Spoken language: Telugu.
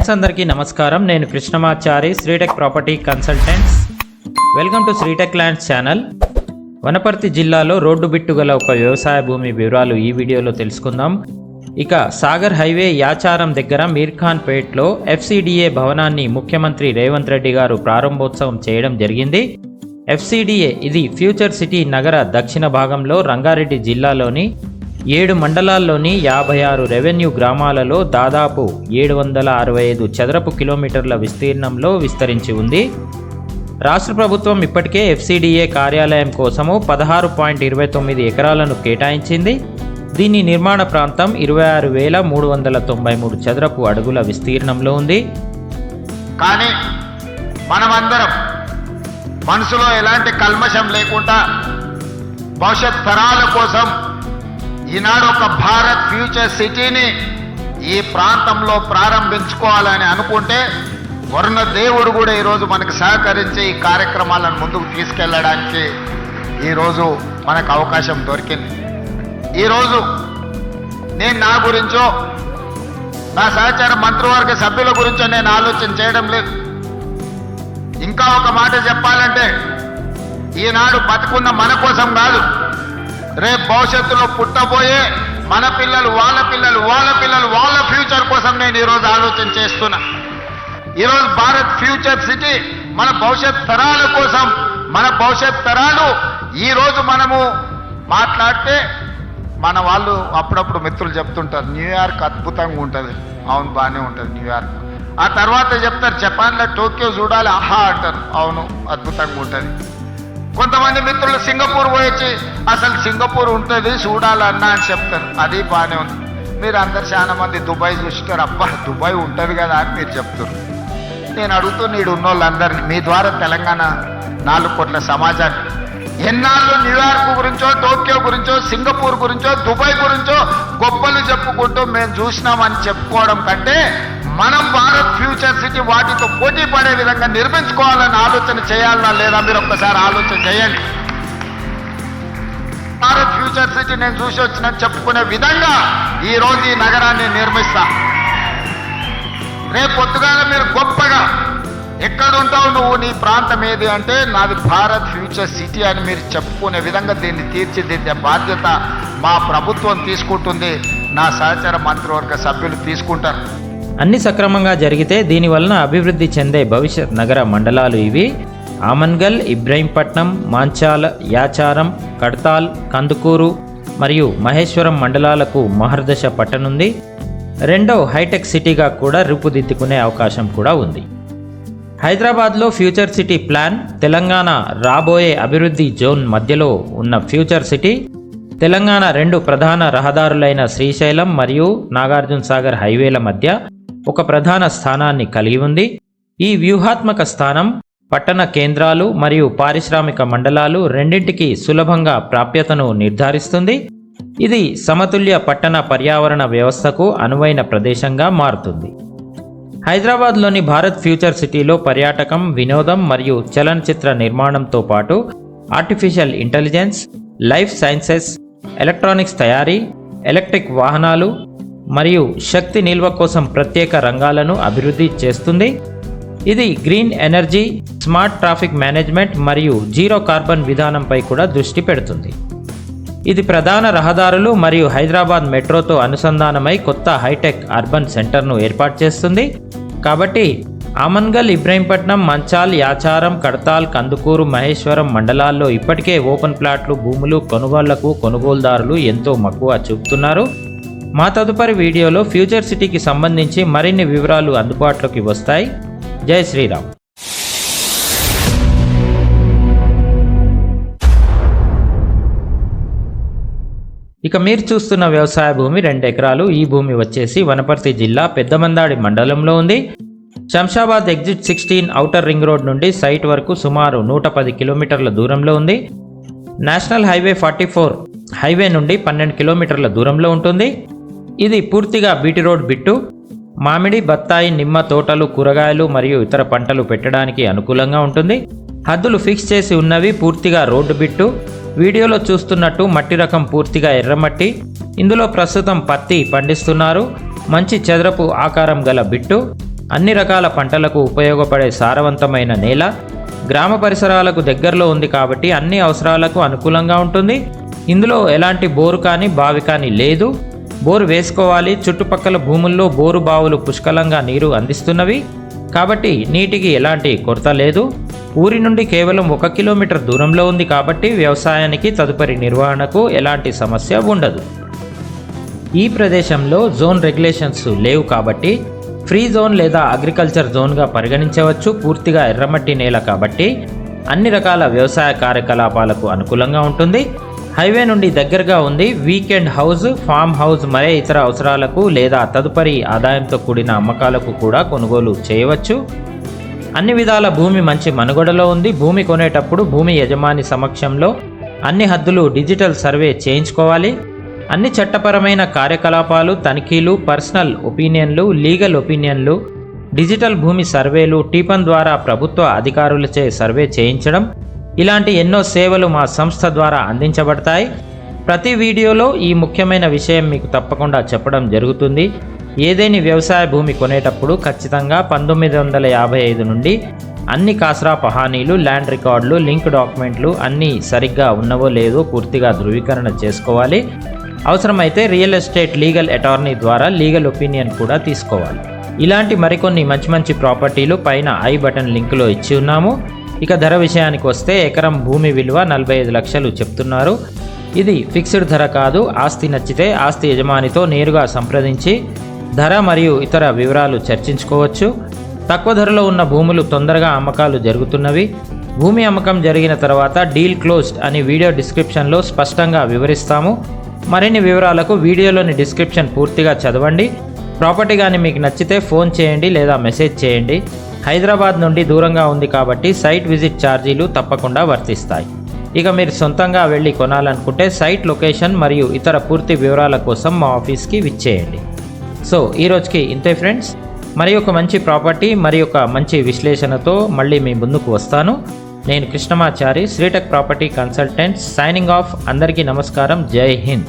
ఫ్రెండ్స్ అందరికీ నమస్కారం. నేను Krishnamachari Sritech property consultants welcome to Sritech lands channel Wanaparthy జిల్లాలో రోడ్డు బిట్టు గల ఒక వ్యవసాయ భూమి వివరాలు ఈ వీడియోలో తెలుసుకుందాం. ఇక సాగర్ హైవే యాచారం దగ్గర మీర్ఖాన్ పేట్లో ఎఫ్సిడిఏ భవనాన్ని ముఖ్యమంత్రి రేవంత్ రెడ్డి గారు ప్రారంభోత్సవం చేయడం జరిగింది. ఎఫ్సిడిఏ ఇది ఫ్యూచర్ సిటీ నగర దక్షిణ భాగంలో రంగారెడ్డి జిల్లాలోని ఏడు మండలాల్లోని యాభై ఆరు రెవెన్యూ గ్రామాలలో దాదాపు ఏడు వందల అరవై ఐదు చదరపు కిలోమీటర్ల విస్తీర్ణంలో విస్తరించి ఉంది. రాష్ట్ర ప్రభుత్వం ఇప్పటికే ఎఫ్సిడిఏ కార్యాలయం కోసము పదహారు పాయింట్ ఇరవై తొమ్మిది ఎకరాలను కేటాయించింది. దీని నిర్మాణ ప్రాంతం ఇరవై ఆరు వేల మూడు వందల తొంభై మూడు చదరపు అడుగుల విస్తీర్ణంలో ఉంది. కానీ మనమందరం మనసులో ఎలాంటి కల్మషం లేకుండా భవిష్యత్ తరాల కోసం ఈనాడు ఒక భారత్ ఫ్యూచర్ సిటీని ఈ ప్రాంతంలో ప్రారంభించుకోవాలని అనుకుంటే వరుణ దేవుడు కూడా ఈరోజు మనకు సహకరించి ఈ కార్యక్రమాలను ముందుకు తీసుకెళ్ళడానికి ఈరోజు మనకు అవకాశం దొరికింది. ఈరోజు నేను నా గురించో నా సహచార మంత్రివర్గ సభ్యుల గురించో నేను ఆలోచన చేయడం లేదు. ఇంకా ఒక మాట చెప్పాలంటే ఈనాడు బతుకున్న మన కోసం కాదు. రేపు భవిష్యత్తులో పుట్టబోయే మన పిల్లలు వాళ్ళ పిల్లలు వాళ్ళ పిల్లలు వాళ్ళ ఫ్యూచర్ కోసం నేను ఈరోజు ఆలోచన చేస్తున్నా. ఈరోజు భారత్ ఫ్యూచర్ సిటీ మన భవిష్యత్ తరాల కోసం మన భవిష్యత్ తరాలు ఈరోజు మనము మాట్లాడితే మన వాళ్ళు అప్పుడప్పుడు మిత్రులు చెప్తుంటారు న్యూయార్క్ అద్భుతంగా ఉంటుంది. అవును బాగానే ఉంటుంది న్యూయార్క్ ఆ తర్వాత చెప్తారు జపాన్లో టోక్యో చూడాలి ఆహా అంటారు. అవును అద్భుతంగా ఉంటుంది. కొంతమంది మిత్రులు సింగపూర్ పోయొచ్చి అసలు సింగపూర్ ఉంటుంది చూడాలన్నా అని చెప్తారు. అది బాగానే ఉంది. మీరు అందరు చాలా మంది దుబాయ్ చూస్తారు అబ్బా దుబాయ్ ఉంటుంది కదా అని మీరు చెప్తారు నేను అడుగుతూ నీడు ఉన్నోళ్ళందరినీ మీ ద్వారా తెలంగాణ నాలుగు కోట్ల సమాజాన్ని ఎన్నాళ్ళు న్యూయార్క్ గురించో టోక్యో గురించో సింగపూర్ గురించో దుబాయ్ గురించో గొప్పలు చెప్పుకుంటూ మేము చూసినామని చెప్పుకోవడం కంటే మనం భారత్ వాటితో పోటీ పడే విధంగా నిర్మించుకోవాలని ఆలోచన చేయాలన్నా లేదా మీరు ఒక్కసారి ఆలోచన చేయండి. భారత్ ఫ్యూచర్ సిటీ నేను చూసి వచ్చిన చెప్పుకునే విధంగా ఈ రోజు ఈ నగరాన్ని నిర్మిస్తా. రేపు పొద్దుగాల మీరు గొప్పగా ఎక్కడుంటావు నువ్వు నీ ప్రాంతం ఏది అంటే నాది భారత్ ఫ్యూచర్ సిటీ అని మీరు చెప్పుకునే విధంగా దీన్ని తీర్చిదిద్దే బాధ్యత మా ప్రభుత్వం తీసుకుంటుంది. నా సహచర మంత్రివర్గ సభ్యులు తీసుకుంటారు. అన్ని సక్రమంగా జరిగితే దీనివలన అభివృద్ధి చెందే భవిష్యత్ నగర మండలాలు ఇవి. ఆమన్గల్ ఇబ్రహీంపట్నం మాంచాల యాచారం కడతాల్ కందుకూరు మరియు మహేశ్వరం మండలాలకు మహర్దశ పట్టనుంది. రెండో హైటెక్ సిటీగా కూడా రూపుదిద్దుకునే అవకాశం కూడా ఉంది. హైదరాబాద్లో ఫ్యూచర్ సిటీ ప్లాన్ తెలంగాణ రాబోయే అభివృద్ధి జోన్ మధ్యలో ఉన్న ఫ్యూచర్ సిటీ తెలంగాణ రెండు ప్రధాన రహదారులైన శ్రీశైలం మరియు నాగార్జున సాగర్ హైవేల మధ్య ఒక ప్రధాన స్థానాన్ని కలిగి ఉంది. ఈ వ్యూహాత్మక స్థానం పట్టణ కేంద్రాలు మరియు పారిశ్రామిక మండలాలు రెండింటికి సులభంగా ప్రాప్యతను నిర్ధారిస్తుంది. ఇది సమతుల్య పట్టణ పర్యావరణ వ్యవస్థకు అనువైన ప్రదేశంగా మారుతుంది. హైదరాబాద్లోని భారత్ ఫ్యూచర్ సిటీలో పర్యాటకం వినోదం మరియు చలనచిత్ర నిర్మాణంతో పాటు artificial intelligence life sciences electronics తయారీ ఎలక్ట్రిక్ వాహనాలు మరియు శక్తి నిల్వ కోసం ప్రత్యేక రంగాలను అభివృద్ధి చేస్తుంది. ఇది green energy smart traffic management మరియు జీరో కార్బన్ విధానంపై కూడా దృష్టి పెడుతుంది. ఇది ప్రధాన రహదారులు మరియు హైదరాబాద్ మెట్రోతో అనుసంధానమై కొత్త హైటెక్ అర్బన్ సెంటర్ను ఏర్పాటు చేస్తుంది. కాబట్టి ఆమన్గల్ ఇబ్రహీంపట్నం మంచాల్ యాచారం కడతాల్ కందుకూరు మహేశ్వరం మండలాల్లో ఇప్పటికే ఓపెన్ ప్లాట్లు భూములు కొనుగోళ్ళకు కొనుగోలుదారులు ఎంతో మక్కువ చూపుతున్నారు. మా తదుపరి వీడియోలో ఫ్యూచర్ సిటీకి సంబంధించి మరిన్ని వివరాలు అందుబాటులోకి వస్తాయి. జై శ్రీరామ్. ఇక మీరు చూస్తున్న వ్యవసాయ భూమి రెండు ఎకరాలు. ఈ భూమి వచ్చేసి వనపర్తి జిల్లా పెద్దమందాడి మండలంలో ఉంది. Shamshabad exit sixteen outer ring road నుండి సైట్ వరకు సుమారు నూట పది కిలోమీటర్ల దూరంలో ఉంది. National highway forty four highway నుండి పన్నెండు కిలోమీటర్ల దూరంలో ఉంటుంది. ఇది పూర్తిగా బీటీ రోడ్ బిట్టు. మామిడి బత్తాయి నిమ్మ తోటలు కూరగాయలు మరియు ఇతర పంటలు పెట్టడానికి అనుకూలంగా ఉంటుంది. హద్దులు ఫిక్స్ చేసి ఉన్నవి పూర్తిగా రోడ్డు బిట్టు. వీడియోలో చూస్తున్నట్టు మట్టి రకం పూర్తిగా ఎర్రమట్టి. ఇందులో ప్రస్తుతం పత్తి పండిస్తున్నారు. మంచి చదరపు ఆకారం గల బిట్టు. అన్ని రకాల పంటలకు ఉపయోగపడే సారవంతమైన నేల. గ్రామ పరిసరాలకు దగ్గరలో ఉంది కాబట్టి అన్ని అవసరాలకు అనుకూలంగా ఉంటుంది. ఇందులో ఎలాంటి బోరు కానీ బావి కానీ లేదు. బోరు వేసుకోవాలి. చుట్టుపక్కల భూముల్లో బోరు బావులు పుష్కలంగా నీరు అందిస్తున్నవి. కాబట్టి నీటికి ఎలాంటి కొరత లేదు. ఊరి నుండి కేవలం ఒక కిలోమీటర్ దూరంలో ఉంది కాబట్టి వ్యవసాయానికి తదుపరి నిర్వహణకు ఎలాంటి సమస్య ఉండదు. ఈ ప్రదేశంలో జోన్ రెగ్యులేషన్స్ లేవు కాబట్టి ఫ్రీ జోన్ లేదా అగ్రికల్చర్ జోన్గా పరిగణించవచ్చు. పూర్తిగా ఎర్రమట్టి నేల కాబట్టి అన్ని రకాల వ్యవసాయ కార్యకలాపాలకు అనుకూలంగా ఉంటుంది. హైవే నుండి దగ్గరగా ఉంది. వీకెండ్ హౌస్ ఫామ్ హౌస్ మరే ఇతర అవసరాలకు లేదా తదుపరి ఆదాయంతో కూడిన అమ్మకాలకు కూడా కొనుగోలు చేయవచ్చు. అన్ని విధాల భూమి మంచి మనుగడలో ఉంది. భూమి కొనేటప్పుడు భూమి యజమాని సమక్షంలో అన్ని హద్దులు డిజిటల్ సర్వే చేయించుకోవాలి. అన్ని చట్టపరమైన కార్యకలాపాలు తనిఖీలు పర్సనల్ ఒపీనియన్లు లీగల్ ఒపీనియన్లు డిజిటల్ భూమి సర్వేలు టీపన్ ద్వారా ప్రభుత్వ అధికారులచే సర్వే చేయించడం ఇలాంటి ఎన్నో సేవలు మా సంస్థ ద్వారా అందించబడతాయి. ప్రతి వీడియోలో ఈ ముఖ్యమైన విషయం మీకు తప్పకుండా చెప్పడం జరుగుతుంది. ఏదేని వ్యవసాయ భూమి కొనేటప్పుడు ఖచ్చితంగా పంతొమ్మిది వందల యాభై ఐదు నుండి అన్ని కాసరా పహానీలు ల్యాండ్ రికార్డులు లింక్ డాక్యుమెంట్లు అన్నీ సరిగ్గా ఉన్నవో లేదో పూర్తిగా ధృవీకరణ చేసుకోవాలి. అవసరమైతే రియల్ ఎస్టేట్ లీగల్ అటార్నీ ద్వారా లీగల్ ఒపీనియన్ కూడా తీసుకోవాలి. ఇలాంటి మరికొన్ని మంచి మంచి ప్రాపర్టీలు పైన ఐ బటన్ లింక్లో ఇచ్చి ఉన్నాము. ఇక ధర విషయానికి వస్తే ఎకరం భూమి విలువ నలభై ఐదు లక్షలు చెప్తున్నారు. ఇది ఫిక్స్డ్ ధర కాదు ఆస్తి నచ్చితే ఆస్తి యజమానితో నేరుగా సంప్రదించి ధర మరియు ఇతర వివరాలు చర్చించుకోవచ్చు. తక్కువ ధరలో ఉన్న భూములు తొందరగా అమ్మకాలు జరుగుతున్నవి. భూమి అమ్మకం జరిగిన తర్వాత డీల్ క్లోజ్డ్ అని వీడియో డిస్క్రిప్షన్లో స్పష్టంగా వివరిస్తాము. మరిన్ని వివరాలకు వీడియోలోని డిస్క్రిప్షన్ పూర్తిగా చదవండి. ప్రాపర్టీ కానీ మీకు నచ్చితే ఫోన్ చేయండి లేదా మెసేజ్ చేయండి. హైదరాబాద్ నుండి దూరంగా ఉంది కాబట్టి సైట్ విజిట్ ఛార్జీలు తప్పకుండా వర్తిస్తాయి. ఇక మీరు సొంతంగా వెళ్ళి కొనాలనుకుంటే సైట్ లొకేషన్ మరియు ఇతర పూర్తి వివరాల కోసం మా ఆఫీస్కి విచ్చేయండి. సో ఈ రోజుకి ఇంతే ఫ్రెండ్స్. మరి ఒక మంచి ప్రాపర్టీ మరి ఒక మంచి విశ్లేషణతో మళ్ళీ మీ ముందుకు వస్తాను. నేను Krishnamachari Sritech property consultant signing off అందరికీ నమస్కారం. జై హింద్.